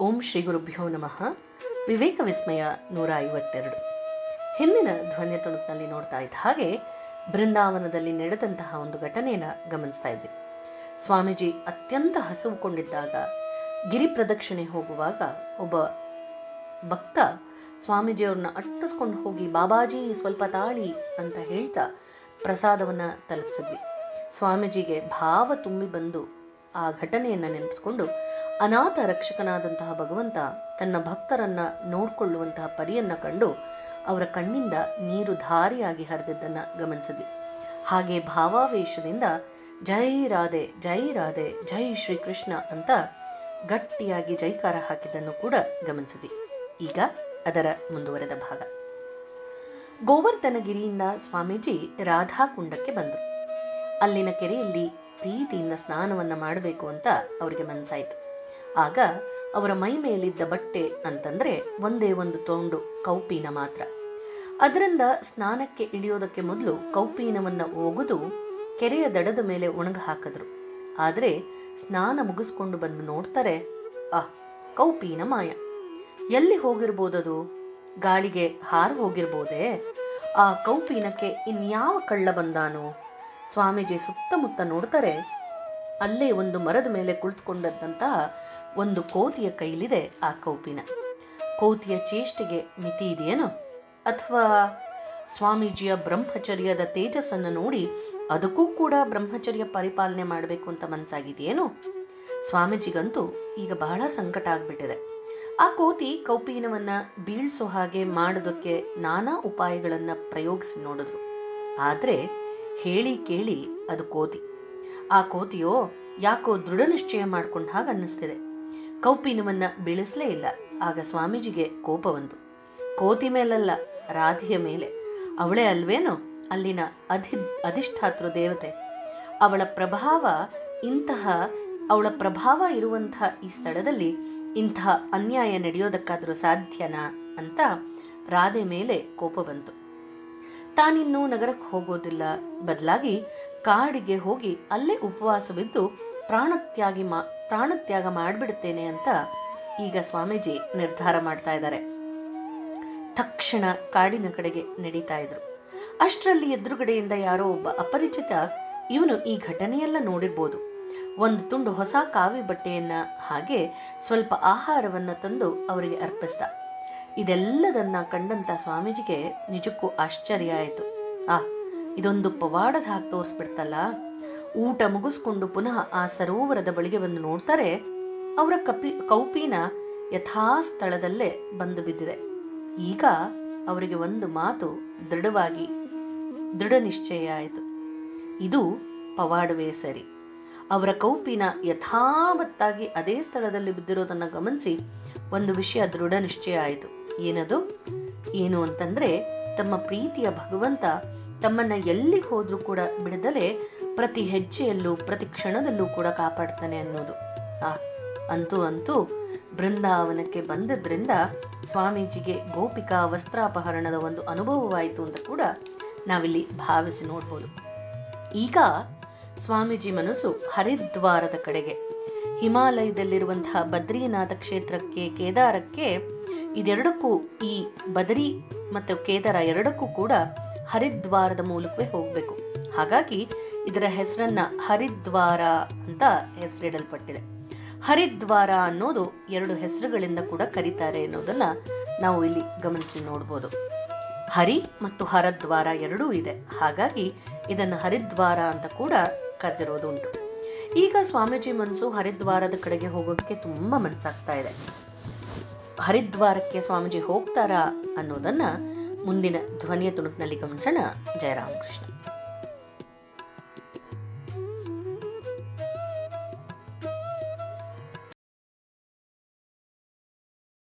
ಓಂ ಶ್ರೀ ಗುರುಭ್ಯೋ ನಮಃ. ವಿವೇಕ ವಿಸ್ಮಯ ನೂರ ಐವತ್ತೆರಡು. ಹಿಂದಿನ ಧ್ವನಿ ತುಣುಕಿನಲ್ಲಿ ನೋಡ್ತಾ ಇದ್ದ ಹಾಗೆ ಬೃಂದಾವನದಲ್ಲಿ ನಡೆದಂತಹ ಒಂದು ಘಟನೆಯನ್ನು ಗಮನಿಸ್ತಾ ಇದ್ವಿ ಸ್ವಾಮೀಜಿ ಅತ್ಯಂತ ಹಸುವುಕೊಂಡಿದ್ದಾಗ ಗಿರಿ ಪ್ರದಕ್ಷಿಣೆ ಹೋಗುವಾಗ ಒಬ್ಬ ಭಕ್ತ ಸ್ವಾಮೀಜಿಯವ್ರನ್ನ ಅಟ್ಟಿಸ್ಕೊಂಡು ಹೋಗಿ, ಬಾಬಾಜಿ, ಸ್ವಲ್ಪ ತಾಳಿ ಅಂತ ಹೇಳ್ತಾ ಪ್ರಸಾದವನ್ನ ತಲುಪಿಸಿದ್ವಿ. ಸ್ವಾಮೀಜಿಗೆ ಭಾವ ತುಂಬಿ ಬಂದು ಆ ಘಟನೆಯನ್ನು ನೆನೆಸ್ಕೊಂಡು ಅನಾಥ ರಕ್ಷಕನಾದಂತಹ ಭಗವಂತ ತನ್ನ ಭಕ್ತರನ್ನ ನೋಡಿಕೊಳ್ಳುವಂತಹ ಪರಿಯನ್ನ ಕಂಡು ಅವರ ಕಣ್ಣಿಂದ ನೀರು ಧಾರಿಯಾಗಿ ಹರಿದಿದ್ದನ್ನು ಗಮನಿಸಿದ್ವಿ. ಹಾಗೆ ಭಾವಾವೇಶದಿಂದ ಜೈ ರಾಧೆ ಜೈ ರಾಧೆ, ಜೈ ಶ್ರೀಕೃಷ್ಣ ಅಂತ ಗಟ್ಟಿಯಾಗಿ ಜೈಕಾರ ಹಾಕಿದ್ದನ್ನು ಕೂಡ ಗಮನಿಸಿದ್ವಿ. ಈಗ ಅದರ ಮುಂದುವರೆದ ಭಾಗ. ಗೋವರ್ಧನಗಿರಿಯಿಂದ ಸ್ವಾಮೀಜಿ ರಾಧಾಕುಂಡಕ್ಕೆ ಬಂದರು. ಅಲ್ಲಿನ ಕೆರೆಯಲ್ಲಿ ಪ್ರೀತಿಯಿಂದ ಸ್ನಾನವನ್ನ ಮಾಡಬೇಕು ಅಂತ ಅವರಿಗೆ ಮನಸ್ಸಾಯಿತು ಆಗ ಅವರ ಮೈ ಮೇಲಿದ್ದ ಬಟ್ಟೆ ಅಂತಂದ್ರೆ ಒಂದೇ ಒಂದು ತೊಂಡು ಕೌಪೀನ ಮಾತ್ರ. ಅದರಿಂದ ಸ್ನಾನಕ್ಕೆ ಇಳಿಯೋದಕ್ಕೆ ಮೊದಲು ಕೌಪೀನವನ್ನ ಒಗೆದು ಕೆರೆಯ ದಡದ ಮೇಲೆ ಒಣಗ ಹಾಕಿದ್ರು. ಆದ್ರೆ ಸ್ನಾನ ಮುಗಿಸ್ಕೊಂಡು ಬಂದು ನೋಡ್ತಾರೆ, ಅಹ್, ಕೌಪೀನ ಮಾಯ. ಎಲ್ಲಿ ಹೋಗಿರ್ಬೋದದು? ಗಾಳಿಗೆ ಹಾರು ಹೋಗಿರ್ಬೋದೇ? ಆ ಕೌಪೀನಕ್ಕೆ ಇನ್ಯಾವ ಕಳ್ಳ ಬಂದಾನು? ಸ್ವಾಮೀಜಿ ಸುತ್ತಮುತ್ತ ನೋಡ್ತಾರೆ, ಅಲ್ಲೇ ಒಂದು ಮರದ ಮೇಲೆ ಕುಳಿತುಕೊಂಡಂತಹ ಒಂದು ಕೋತಿಯ ಕೈಲಿದೆ ಆ ಕೌಪಿನ. ಕೋತಿಯ ಚೇಷ್ಟೆಗೆ ಮಿತಿ ಇದೆಯೇನೋ? ಅಥವಾ ಸ್ವಾಮೀಜಿಯ ಬ್ರಹ್ಮಚರ್ಯದ ತೇಜಸ್ಸನ್ನು ನೋಡಿ ಅದಕ್ಕೂ ಕೂಡ ಬ್ರಹ್ಮಚರ್ಯ ಪರಿಪಾಲನೆ ಮಾಡಬೇಕು ಅಂತ ಮನಸ್ಸಾಗಿದೆಯೇನೋ ಸ್ವಾಮೀಜಿಗಂತೂ ಈಗ ಬಹಳ ಸಂಕಟ ಆಗ್ಬಿಟ್ಟಿದೆ. ಆ ಕೋತಿ ಕೌಪೀನವನ್ನ ಬೀಳ್ಸೋ ಹಾಗೆ ಮಾಡೋದಕ್ಕೆ ನಾನಾ ಉಪಾಯಗಳನ್ನ ಪ್ರಯೋಗಿಸಿ ನೋಡಿದ್ರು. ಆದ್ರೆ ಹೇಳಿ ಕೇಳಿ ಅದು ಕೋತಿ. ಆ ಕೋತಿಯೋ ಯಾಕೋ ದೃಢ ನಿಶ್ಚಯ ಮಾಡ್ಕೊಂಡ ಹಾಗೆ ಅನ್ನಿಸ್ತಿದೆ. ಕೌಪಿನವನ್ನ ಬೀಳಿಸಲೇ ಇಲ್ಲ. ಆಗ ಸ್ವಾಮೀಜಿಗೆ ಕೋಪ ಬಂತು ಕೋತಿ ಮೇಲಲ್ಲ, ರಾಧೆಯ ಮೇಲೆ. ಅವಳೇ ಅಲ್ವೇನೋ ಅಲ್ಲಿನ ಅಧಿ, ಅಧಿಷ್ಠಾತೃ ದೇವತೆ. ಅವಳ ಪ್ರಭಾವ ಇಂತಹ, ಅವಳ ಪ್ರಭಾವ ಇರುವಂತಹ ಈ ಸ್ಥಳದಲ್ಲಿ ಇಂತಹ ಅನ್ಯಾಯ ನಡೆಯೋದಕ್ಕಾದ್ರೂ ಸಾಧ್ಯನಾ ಅಂತ ರಾಧೆ ಮೇಲೆ ಕೋಪ ಬಂತು. ತಾನಿನ್ನು ನಗರಕ್ಕೆ ಹೋಗೋದಿಲ್ಲ. ಬದಲಾಗಿ ಕಾಡಿಗೆ ಹೋಗಿ ಅಲ್ಲೇ ಉಪವಾಸವಿದ್ದು ಪ್ರಾಣತ್ಯಾಗಿ ಮಾ, ಪ್ರಾಣತ್ಯಾಗ ಮಾಡಿಬಿಡುತ್ತೇನೆ ಅಂತ ಈಗ ಸ್ವಾಮೀಜಿ ನಿರ್ಧಾರ ಮಾಡ್ತಾ ಇದ್ದಾರೆ. ತಕ್ಷಣ ಕಾಡಿನ ಕಡೆಗೆ ನಡೀತಾ ಇದ್ರು. ಅಷ್ಟರಲ್ಲಿ ಎದುರುಗಡೆಯಿಂದ ಯಾರೋ ಒಬ್ಬ ಅಪರಿಚಿತ, ಇವನು ಈ ಘಟನೆಯೆಲ್ಲ ನೋಡಿರ್ಬೋದು. ಒಂದು ತುಂಡು ಹೊಸ ಕಾವಿ ಬಟ್ಟೆಯನ್ನ ಹಾಗೆ ಸ್ವಲ್ಪ ಆಹಾರವನ್ನ ತಂದು ಅವರಿಗೆ ಅರ್ಪಿಸ್ದ. ಇದೆಲ್ಲದನ್ನ ಕಂಡಂತ ಸ್ವಾಮೀಜಿಗೆ ನಿಜಕ್ಕೂ ಆಶ್ಚರ್ಯ ಆಯಿತು. ಆ, ಇದೊಂದು ಪವಾಡದ ಹಾಕಿ ತೋರಿಸ್ಬಿಡ್ತಲ್ಲ. ಊಟ ಮುಗಿಸ್ಕೊಂಡು ಪುನಃ ಆ ಸರೋವರದ ಬಳಿಗೆ ಬಂದು ನೋಡ್ತಾರೆ, ಅವರ ಕಪಿ, ಕೌಪಿನ ಯಥಾಸ್ಥಳದಲ್ಲೇ ಬಂದು ಬಿದ್ದಿದೆ. ಈಗ ಅವರಿಗೆ ಒಂದು ಮಾತು ದೃಢವಾಗಿ, ದೃಢ ನಿಶ್ಚಯ ಆಯಿತು. ಇದು ಪವಾಡವೇ ಸರಿ. ಅವರ ಕೌಪಿನ ಯಥಾವತ್ತಾಗಿ ಅದೇ ಸ್ಥಳದಲ್ಲಿ ಬಿದ್ದಿರೋದನ್ನ ಗಮನಿಸಿ ಒಂದು ವಿಷಯ ದೃಢ ನಿಶ್ಚಯ ಆಯಿತು. ಏನದು? ಏನು ಅಂತಂದ್ರೆ, ತಮ್ಮ ಪ್ರೀತಿಯ ಭಗವಂತ ತಮ್ಮನ್ನ ಎಲ್ಲಿ ಹೋದ್ರೂ ಕೂಡ ಬಿಡದಲೆ ಪ್ರತಿ ಹೆಜ್ಜೆಯಲ್ಲೂ, ಪ್ರತಿ ಕ್ಷಣದಲ್ಲೂ ಕೂಡ ಕಾಪಾಡ್ತಾನೆ ಅನ್ನೋದು. ಆ, ಅಂತೂ ಅಂತೂ ಬೃಂದಾವನಕ್ಕೆ ಬಂದದ್ರಿಂದ ಸ್ವಾಮೀಜಿಗೆ ಗೋಪಿಕಾ ವಸ್ತ್ರಾಪಹರಣದ ಒಂದು ಅನುಭವವಾಯಿತು ಅಂತ ಕೂಡ ನಾವಿಲ್ಲಿ ಭಾವಿಸಿ ನೋಡ್ಬೋದು. ಈಗ ಸ್ವಾಮೀಜಿ ಮನಸ್ಸು ಹರಿದ್ವಾರದ ಕಡೆಗೆ. ಹಿಮಾಲಯದಲ್ಲಿರುವಂತಹ ಬದ್ರಿನಾಥ ಕ್ಷೇತ್ರಕ್ಕೆ ಕೇದಾರಕ್ಕೆ ಇದೆರಡಕ್ಕೂ ಈ ಬದರಿ ಮತ್ತು ಕೇದಾರ ಎರಡಕ್ಕೂ ಕೂಡ ಹರಿದ್ವಾರದ ಮೂಲಕವೇ ಹೋಗಬೇಕು. ಹಾಗಾಗಿ ಇದರ ಹೆಸರನ್ನ ಹರಿದ್ವಾರ ಅಂತ ಹೆಸರಿಡಲ್ಪಟ್ಟಿದೆ. ಹರಿದ್ವಾರ ಅನ್ನೋದು ಎರಡು ಹೆಸರುಗಳಿಂದ ಕೂಡ ಕರೀತಾರೆ ಅನ್ನೋದನ್ನ ನಾವು ಇಲ್ಲಿ ಗಮನಿಸಿ ನೋಡ್ಬೋದು. ಹರಿ ಮತ್ತು ಹರದ್ವಾರ ಎರಡೂ ಇದೆ. ಹಾಗಾಗಿ ಇದನ್ನು ಹರಿದ್ವಾರ ಅಂತ ಕೂಡ ಕರೆದಿರೋದು ಉಂಟು ಈಗ ಸ್ವಾಮೀಜಿ ಮನಸ್ಸು ಹರಿದ್ವಾರದ ಕಡೆಗೆ ಹೋಗೋಕ್ಕೆ ತುಂಬಾ ಮನಸ್ಸಾಗ್ತಾ ಇದೆ. ಹರಿದ್ವಾರಕ್ಕೆ ಸ್ವಾಮೀಜಿ ಹೋಗ್ತಾರಾ ಅನ್ನೋದನ್ನ ಮುಂದಿನ ಧ್ವನಿಯ ತುಣುಕಿನಲ್ಲಿ ಗಮನಿಸೋಣ. ಜಯರಾಮಕೃಷ್ಣ.